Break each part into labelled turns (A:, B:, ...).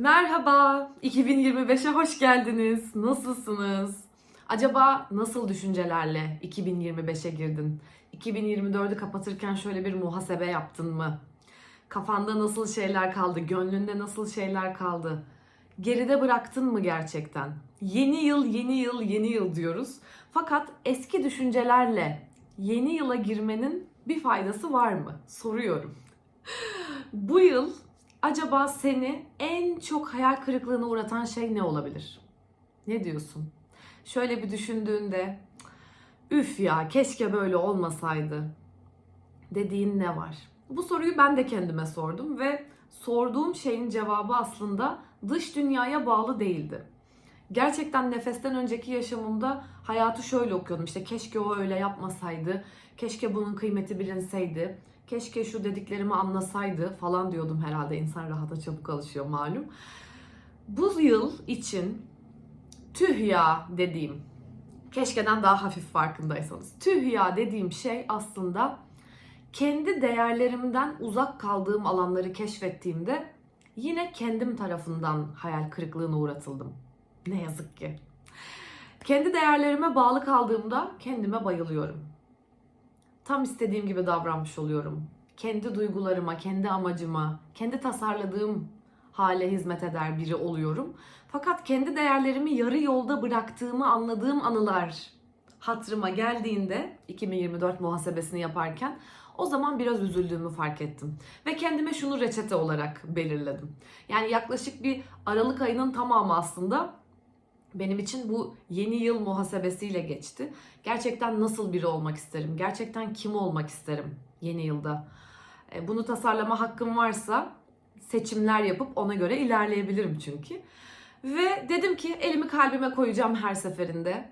A: Merhaba, 2025'e hoş geldiniz. Nasılsınız? Acaba nasıl düşüncelerle 2025'e girdin? 2024'ü kapatırken şöyle bir muhasebe yaptın mı? Kafanda nasıl şeyler kaldı? Gönlünde nasıl şeyler kaldı? Geride bıraktın mı gerçekten? Yeni yıl, yeni yıl, yeni yıl diyoruz. Fakat eski düşüncelerle yeni yıla girmenin bir faydası var mı? Soruyorum. Bu yıl acaba seni en çok hayal kırıklığına uğratan şey ne olabilir? Ne diyorsun? Şöyle bir düşündüğünde üf ya keşke böyle olmasaydı dediğin ne var? Bu soruyu ben de kendime sordum ve sorduğum şeyin cevabı aslında dış dünyaya bağlı değildi. Gerçekten nefesten önceki yaşamımda hayatı şöyle okuyordum. İşte keşke o öyle yapmasaydı, keşke bunun kıymeti bilinseydi, keşke şu dediklerimi anlasaydı falan diyordum herhalde. İnsan rahata çabuk alışıyor malum. Bu yıl için tüh ya dediğim, keşkeden daha hafif farkındaysanız. Tüh ya dediğim şey aslında kendi değerlerimden uzak kaldığım alanları keşfettiğimde yine kendim tarafından hayal kırıklığına uğratıldım. Ne yazık ki. Kendi değerlerime bağlı kaldığımda kendime bayılıyorum. Tam istediğim gibi davranmış oluyorum. Kendi duygularıma, kendi amacıma, kendi tasarladığım hale hizmet eder biri oluyorum. Fakat kendi değerlerimi yarı yolda bıraktığımı anladığım anılar hatırıma geldiğinde 2024 muhasebesini yaparken o zaman biraz üzüldüğümü fark ettim. Ve kendime şunu reçete olarak belirledim. Yani yaklaşık bir Aralık ayının tamamı aslında benim için bu yeni yıl muhasebesiyle geçti. Gerçekten nasıl biri olmak isterim? Gerçekten kim olmak isterim yeni yılda? E, Bunu tasarlama hakkım varsa seçimler yapıp ona göre ilerleyebilirim çünkü. Ve dedim ki elimi kalbime koyacağım her seferinde.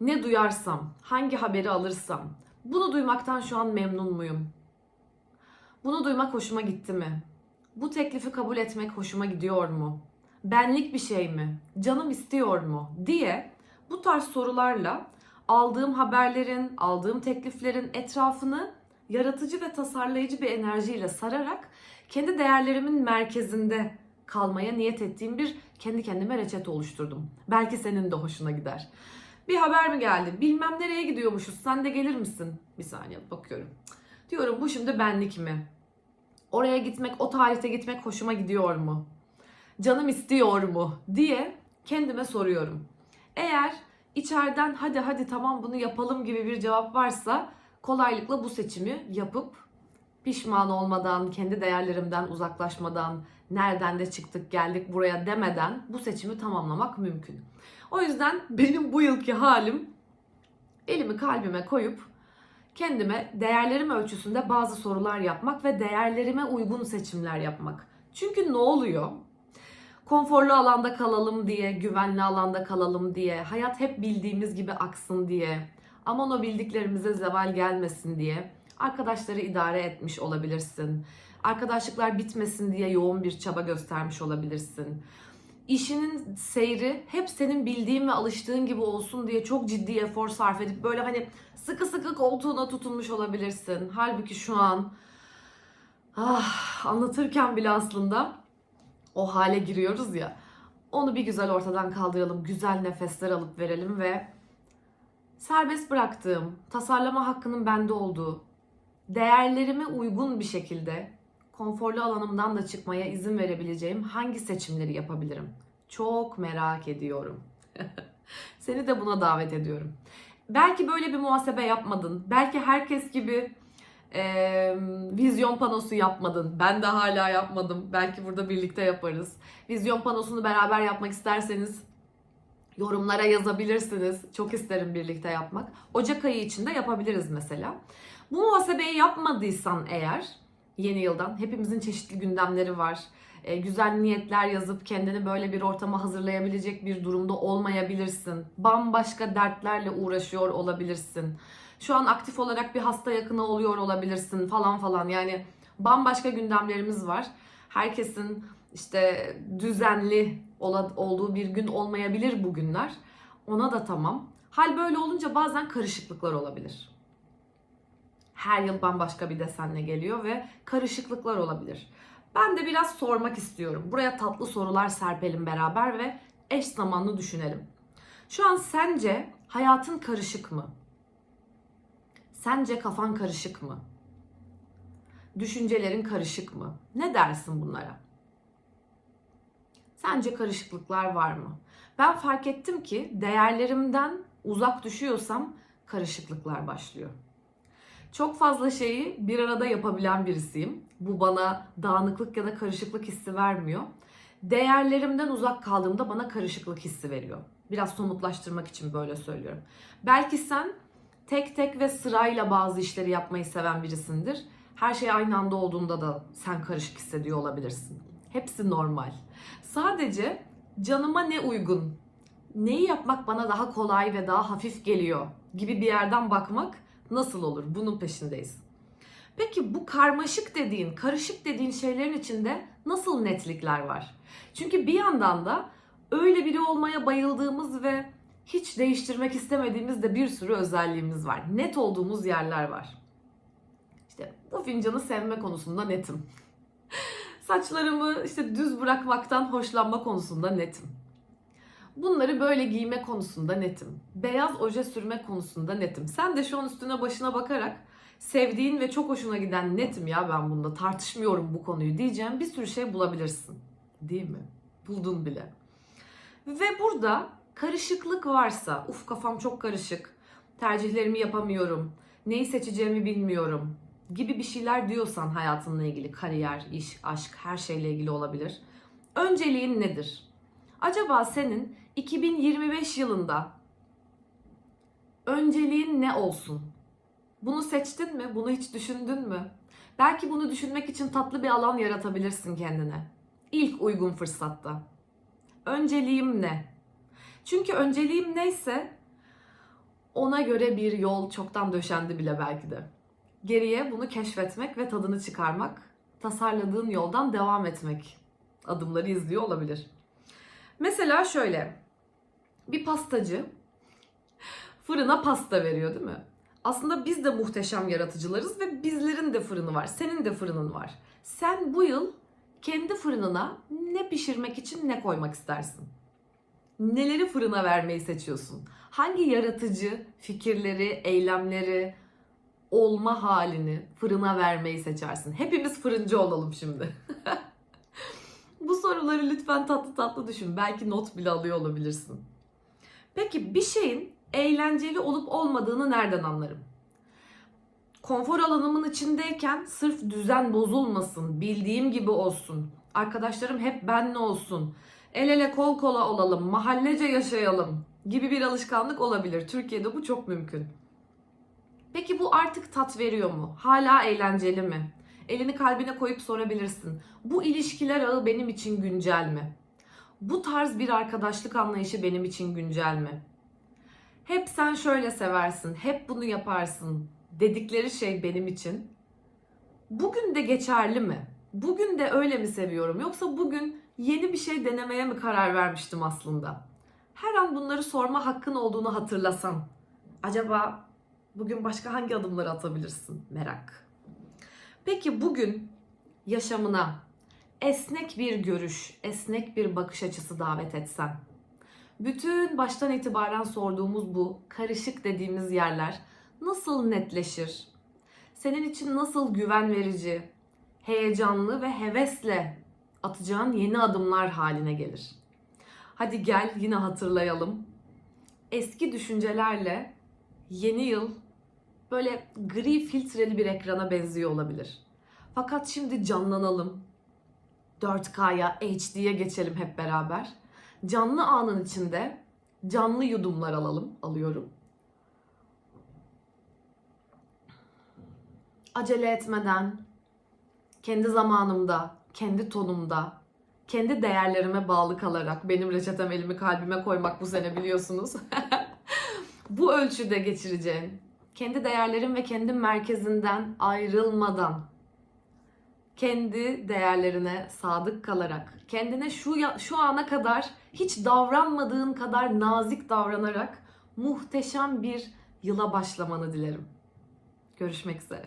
A: Ne duyarsam, hangi haberi alırsam, bunu duymaktan şu an memnun muyum? Bunu duymak hoşuma gitti mi? Bu teklifi kabul etmek hoşuma gidiyor mu? Benlik bir şey mi? Canım istiyor mu? diye bu tarz sorularla aldığım haberlerin, aldığım tekliflerin etrafını yaratıcı ve tasarlayıcı bir enerjiyle sararak kendi değerlerimin merkezinde kalmaya niyet ettiğim bir kendi kendime reçete oluşturdum. Belki senin de hoşuna gider. Bir haber mi geldi? Bilmem nereye gidiyormuşuz. Sen de gelir misin? Bir saniye bakıyorum. Diyorum bu şimdi benlik mi? Oraya gitmek, o tarihte gitmek hoşuma gidiyor mu? Canım istiyor mu? diye kendime soruyorum. Eğer içeriden hadi hadi tamam bunu yapalım gibi bir cevap varsa kolaylıkla bu seçimi yapıp pişman olmadan, kendi değerlerimden uzaklaşmadan, nereden de çıktık geldik buraya demeden bu seçimi tamamlamak mümkün. O yüzden benim bu yılki halim elimi kalbime koyup kendime değerlerim ölçüsünde bazı sorular yapmak ve değerlerime uygun seçimler yapmak. Çünkü ne oluyor? Konforlu alanda kalalım diye, güvenli alanda kalalım diye, hayat hep bildiğimiz gibi aksın diye, aman o bildiklerimize zeval gelmesin diye arkadaşları idare etmiş olabilirsin. Arkadaşlıklar bitmesin diye yoğun bir çaba göstermiş olabilirsin. İşinin seyri hep senin bildiğin ve alıştığın gibi olsun diye çok ciddi efor sarf edip böyle hani sıkı sıkı koltuğuna tutunmuş olabilirsin. Halbuki şu an ah, anlatırken bile aslında o hale giriyoruz ya. Onu bir güzel ortadan kaldıralım. Güzel nefesler alıp verelim ve serbest bıraktığım, tasarlama hakkının bende olduğu, değerlerime uygun bir şekilde konforlu alanımdan da çıkmaya izin verebileceğim hangi seçimleri yapabilirim? Çok merak ediyorum. Seni de buna davet ediyorum. Belki böyle bir muhasebe yapmadın. Belki herkes gibi e, vizyon panosu yapmadın. Ben de hala yapmadım. Belki burada birlikte yaparız. Vizyon panosunu beraber yapmak isterseniz yorumlara yazabilirsiniz. Çok isterim birlikte yapmak. Ocak ayı içinde yapabiliriz mesela. Bu muhasebeyi yapmadıysan eğer yeni yıldan hepimizin çeşitli gündemleri var. E, güzel niyetler yazıp kendini böyle bir ortama hazırlayabilecek bir durumda olmayabilirsin. Bambaşka dertlerle uğraşıyor olabilirsin. Şu an aktif olarak bir hasta yakını oluyor olabilirsin falan falan. Yani bambaşka gündemlerimiz var. Herkesin işte düzenli olduğu bir gün olmayabilir bugünler. Ona da tamam. Hal böyle olunca bazen karışıklıklar olabilir. Her yıl bambaşka bir desenle geliyor ve karışıklıklar olabilir. Ben de biraz sormak istiyorum. Buraya tatlı sorular serpelim beraber ve eş zamanlı düşünelim. Şu an sence hayatın karışık mı? Sence kafan karışık mı? Düşüncelerin karışık mı? Ne dersin bunlara? Sence karışıklıklar var mı? Ben fark ettim ki değerlerimden uzak düşüyorsam karışıklıklar başlıyor. Çok fazla şeyi bir arada yapabilen birisiyim. Bu bana dağınıklık ya da karışıklık hissi vermiyor. Değerlerimden uzak kaldığımda bana karışıklık hissi veriyor. Biraz somutlaştırmak için böyle söylüyorum. Belki sen tek tek ve sırayla bazı işleri yapmayı seven birisindir. Her şey aynı anda olduğunda da sen karışık hissediyor olabilirsin. Hepsi normal. Sadece canıma ne uygun, neyi yapmak bana daha kolay ve daha hafif geliyor gibi bir yerden bakmak nasıl olur? Bunun peşindeyiz. Peki bu karmaşık dediğin, karışık dediğin şeylerin içinde nasıl netlikler var? Çünkü bir yandan da öyle biri olmaya bayıldığımız ve hiç değiştirmek istemediğimiz de bir sürü özelliğimiz var. Net olduğumuz yerler var. İşte bu fincanı sevme konusunda netim. Saçlarımı işte düz bırakmaktan hoşlanma konusunda netim. Bunları böyle giyme konusunda netim. Beyaz oje sürme konusunda netim. Sen de şu an üstüne başına bakarak sevdiğin ve çok hoşuna giden netim ya ben bunda tartışmıyorum bu konuyu diyeceğim bir sürü şey bulabilirsin. Değil mi? Buldun bile. Ve burada karışıklık varsa, uf kafam çok karışık, tercihlerimi yapamıyorum, neyi seçeceğimi bilmiyorum gibi bir şeyler diyorsan hayatınla ilgili kariyer, iş, aşk her şeyle ilgili olabilir. Önceliğin nedir? Acaba senin 2025 yılında önceliğin ne olsun? Bunu seçtin mi? Bunu hiç düşündün mü? Belki bunu düşünmek için tatlı bir alan yaratabilirsin kendine. İlk uygun fırsatta. Önceliğim ne? Çünkü önceliğim neyse ona göre bir yol çoktan döşendi bile belki de. Geriye bunu keşfetmek ve tadını çıkarmak, tasarladığın yoldan devam etmek adımları izliyor olabilir. Mesela şöyle. Bir pastacı fırına pasta veriyor değil mi? Aslında biz de muhteşem yaratıcılarız ve bizlerin de fırını var. Senin de fırının var. Sen bu yıl kendi fırınına ne pişirmek için ne koymak istersin? Neleri fırına vermeyi seçiyorsun? Hangi yaratıcı fikirleri, eylemleri, olma halini fırına vermeyi seçersin? Hepimiz fırıncı olalım şimdi. Bu soruları lütfen tatlı tatlı düşün. Belki not bile alıyor olabilirsin. Peki bir şeyin eğlenceli olup olmadığını nereden anlarım? Konfor alanımın içindeyken sırf düzen bozulmasın, bildiğim gibi olsun, arkadaşlarım hep benle olsun, el ele kol kola olalım, mahallece yaşayalım gibi bir alışkanlık olabilir. Türkiye'de bu çok mümkün. Peki bu artık tat veriyor mu? Hala eğlenceli mi? Elini kalbine koyup sorabilirsin. Bu ilişkiler ağı benim için güncel mi? Bu tarz bir arkadaşlık anlayışı benim için güncel mi? Hep sen şöyle seversin, hep bunu yaparsın dedikleri şey benim için bugün de geçerli mi? Bugün de öyle mi seviyorum yoksa bugün yeni bir şey denemeye mi karar vermiştim aslında? Her an bunları sorma hakkın olduğunu hatırlasan acaba bugün başka hangi adımları atabilirsin? Merak. Peki bugün yaşamına esnek bir görüş, esnek bir bakış açısı davet etsen. Bütün baştan itibaren sorduğumuz bu karışık dediğimiz yerler nasıl netleşir? Senin için nasıl güven verici, heyecanlı ve hevesle atacağın yeni adımlar haline gelir. Hadi gel yine hatırlayalım. Eski düşüncelerle yeni yıl böyle gri filtreli bir ekrana benziyor olabilir. Fakat şimdi canlanalım. 4K'ya, HD'ye geçelim hep beraber. Canlı anın içinde canlı yudumlar alalım, alıyorum. Acele etmeden, kendi zamanımda, kendi tonumda, kendi değerlerime bağlı kalarak benim reçetem elimi kalbime koymak bu sene biliyorsunuz. bu ölçüde geçireceğim. Kendi değerlerim ve kendi merkezinden ayrılmadan kendi değerlerine sadık kalarak, kendine şu şu ana kadar hiç davranmadığın kadar nazik davranarak muhteşem bir yıla başlamanı dilerim. Görüşmek üzere.